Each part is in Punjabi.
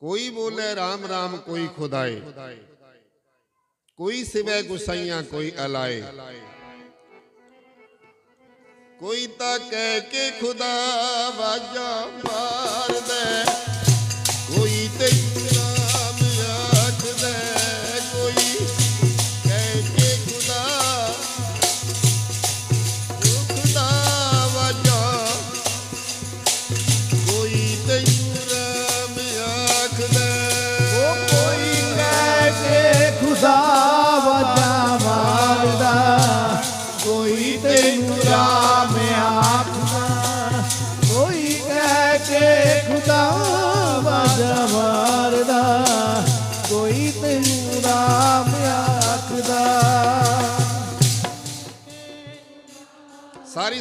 ਕੋਈ ਬੋਲੇ RAM RAM ਕੋਈ ਖੁਦਾਏ। ਕੋਈ ਸਿਵੈ ਗੁਸਾਈਆਂ, ਕੋਈ ਅਲਾਏ। ਕੋਈ ਤਾਂ ਕਹਿ ਕੇ ਖੁਦਾ ਵਾਜਾ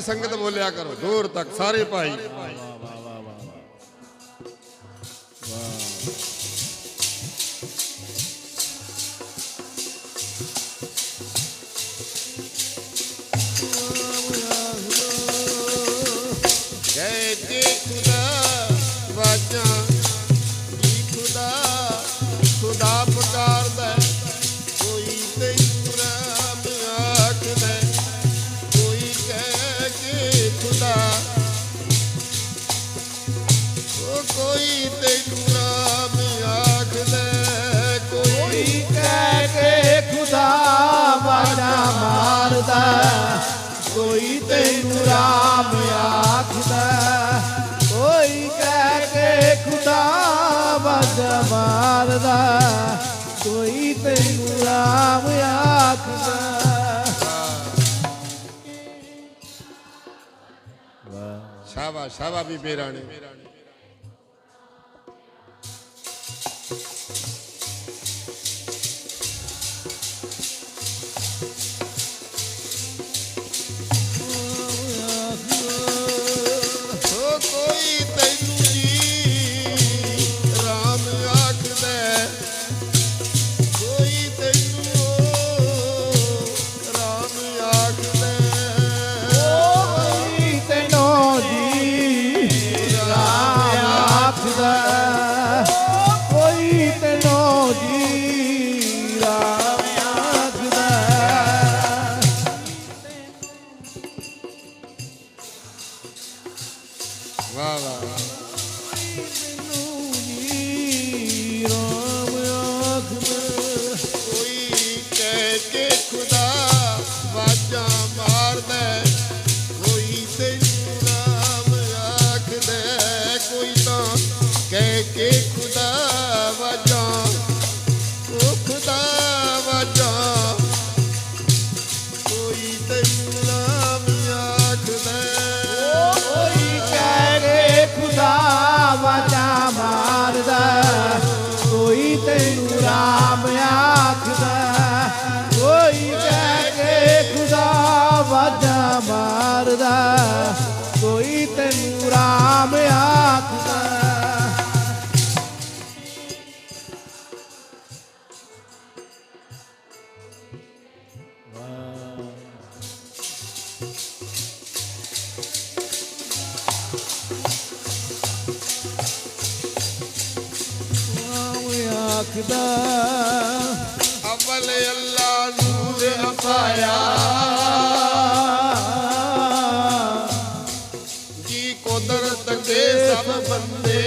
ਸੰਗਤ ਬੋਲਿਆ ਕਰੋ ਦੂਰ ਤੱਕ ਸਾਰੇ ਭਾਈ। ਕਹਿ ਮਾਰਦਾ ਕੋਈ ਤੈਨੂੰ ਰਾਮ ਆਖਦਾ। ਸ਼ਾਬਾ ਸ਼ਾਬਾ ਵੀ ਬੇਰਾਣੇ। ਕੇ ਖੁਦਾ ਵਾਜਾਂ ਮਾਰਦਾ ਕੋਈ ਤੈਨੂੰ ਨਾਮ ਆਖਦਾ ਕੋਈ ਤਾਂ ਖੁਦਾ ਵਾਜਾਂ ਉਹ ਖੁਦਾ ਵਾਜਾਂ। ਆਖਦਾ ਅਵਲ ਅੱਲਾ ਨੂਰ ਅਪਾਇਆ ਜੀ ਕੁਦਰਤ ਦੇ ਸਭ ਬੰਦੇ?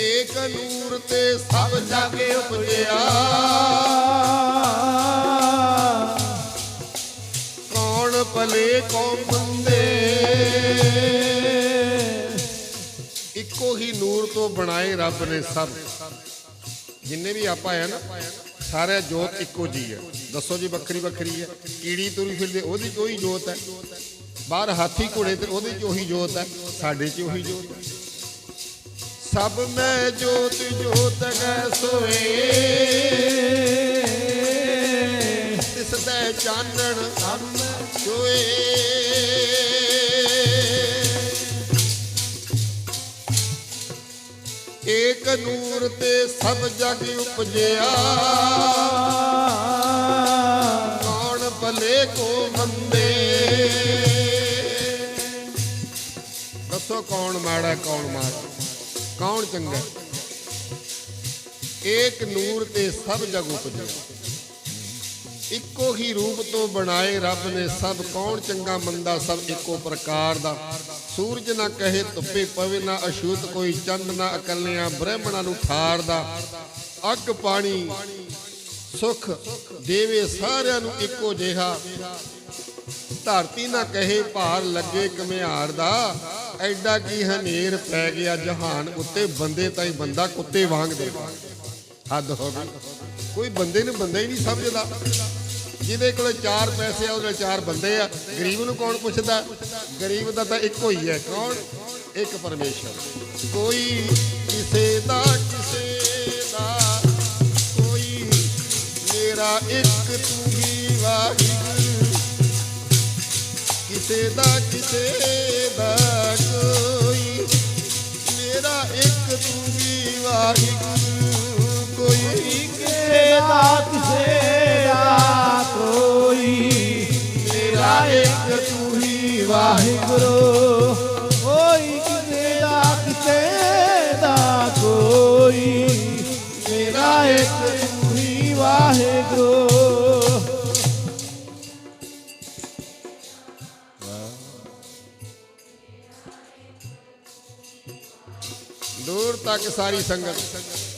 ਏਕ ਨੂਰ ਤੇ ਸਭ ਜਗ ਉਪਜਿਆ। ਕੌਣ ਭਲੇ ਕੌਮ ਤੋਂ ਬਣਾਏ ਰੱਬ ਨੇ ਸਭ। ਜਿੰਨੇ ਵੀ ਆਪਾਂ ਆ ਨਾ, ਸਾਰਿਆ ਜੋਤ ਇੱਕੋ ਜੀ ਹੈ ਦੱਸੋ ਜੀ, ਵੱਖਰੀ ਵੱਖਰੀ ਹੈ ਕੀੜੀ ਤੁਰੀ ਫਿਰਦੇ, ਉਹਦੀ 'ਚ ਜੋਤ ਹੈ ਬਾਹਰ ਹਾਥੀ ਘੋੜੇ ਤੇ ਉਹਦੇ 'ਚ ਉਹੀ ਜੋਤ ਹੈ ਸਾਡੇ 'ਚ ਉਹੀ ਜੋਤ ਹੈ ਸਭ ਮੈਂ ਜੋਤ ਜੋਤ ਗੈ ਸੋਏ। ਤਿਸ ਦੇ ਚਾਨਣ ਸਮ ਸੋਏ। ਏਕ ਨੂਰ ਤੇ ਸਭ ਜਗ ਉਪਜਿਆ। ਕੌਣ ਭਲੇ ਕੋ ਮੰਦੇ? ਦੱਸੋ ਕੌਣ ਮਾੜਾ ਕੌਣ ਮਾੜਾ ਕੌਣ ਚੰਗਾ ਏਕ ਨੂਰ ਤੇ ਸਭ ਜਗ ਉਪਜਿਆ। ਇੱਕੋ ਹੀ ਰੂਪ ਤੋਂ ਬਣਾਏ ਰੱਬ ਨੇ ਸਭ। ਕੌਣ ਚੰਗਾ, ਮੰਦਾ, ਸਭ ਇੱਕੋ ਪ੍ਰਕਾਰ ਦਾ। ਸੂਰਜ ਨਾ ਕਹੇ ਧੁੱਪੇ ਪਵੇ, ਨਾ ਅਛੂਤ ਕੋਈ ਚੰਦ, ਨਾ ਅਕਲਿਆਂ ਬ੍ਰਹਮਣਾ ਨੂੰ ਠਾਰਦਾ ਅੱਗ ਪਾਣੀ, ਸੁਖ ਦੇਵੇ ਸਾਰਿਆਂ ਨੂੰ ਇੱਕੋ ਜਿਹਾ। ਧਰਤੀ ਨਾ ਕਹੇ ਭਾਰ ਲੱਗੇ ਕਮਿਆਰ ਦਾ। ਐਡਾ ਕੀ ਹਨੇਰ ਪੈ ਗਿਆ ਜਹਾਨ ਉੱਤੇ, ਬੰਦੇ ਤਾਈ ਬੰਦਾ ਕੁੱਤੇ ਵਾਂਗ ਦੇ ਹੱਦ ਹੋ ਗਈ। ਕੋਈ ਬੰਦੇ ਨੂੰ ਬੰਦਾ ਹੀ ਨਹੀਂ ਸਮਝਦਾ। ਜਿਹਦੇ ਕੋਲ ਚਾਰ ਪੈਸੇ ਆ, ਉਹਦੇ ਚਾਰ ਬੰਦੇ ਆ। ਗਰੀਬ ਨੂੰ ਕੌਣ ਪੁੱਛਦਾ? ਗਰੀਬ ਦਾ ਤਾਂ ਇੱਕੋ ਹੀ ਹੈ। ਕੌਣ? ਇੱਕ ਪਰਮੇਸ਼ਰ। ਕੋਈ ਕਿਸੇ ਦਾ ਕਿਸੇ ਦਾ। ਕੋਈ ਮੇਰਾ ਇੱਕ ਤੂੰ ਹੀ ਵਾਹਿਗੁਰੂ। ਕਿਸੇ ਦਾ ਕਿਸੇ ਦਾ ਕੋਈ ਮੇਰਾ ਇੱਕ ਤੂੰ ਹੀ ਵਾਹਿਗੁਰੂ। ਕੋਈ ਕਿਸੇ ਦਾ, ਕਿਸੇ ਵਾਹਿਗੁਰੂ ਕੋਈ ਕਿਸੇ ਦਾ ਕਿਸੇ ਦਾ ਕੋਈ। ਮੇਰਾ ਇੱਕ ਤੂੰ ਹੀ ਵਾਹਿਗੁਰੂ। ਦੂਰ ਤੱਕ ਸਾਰੀ ਸੰਗਤ।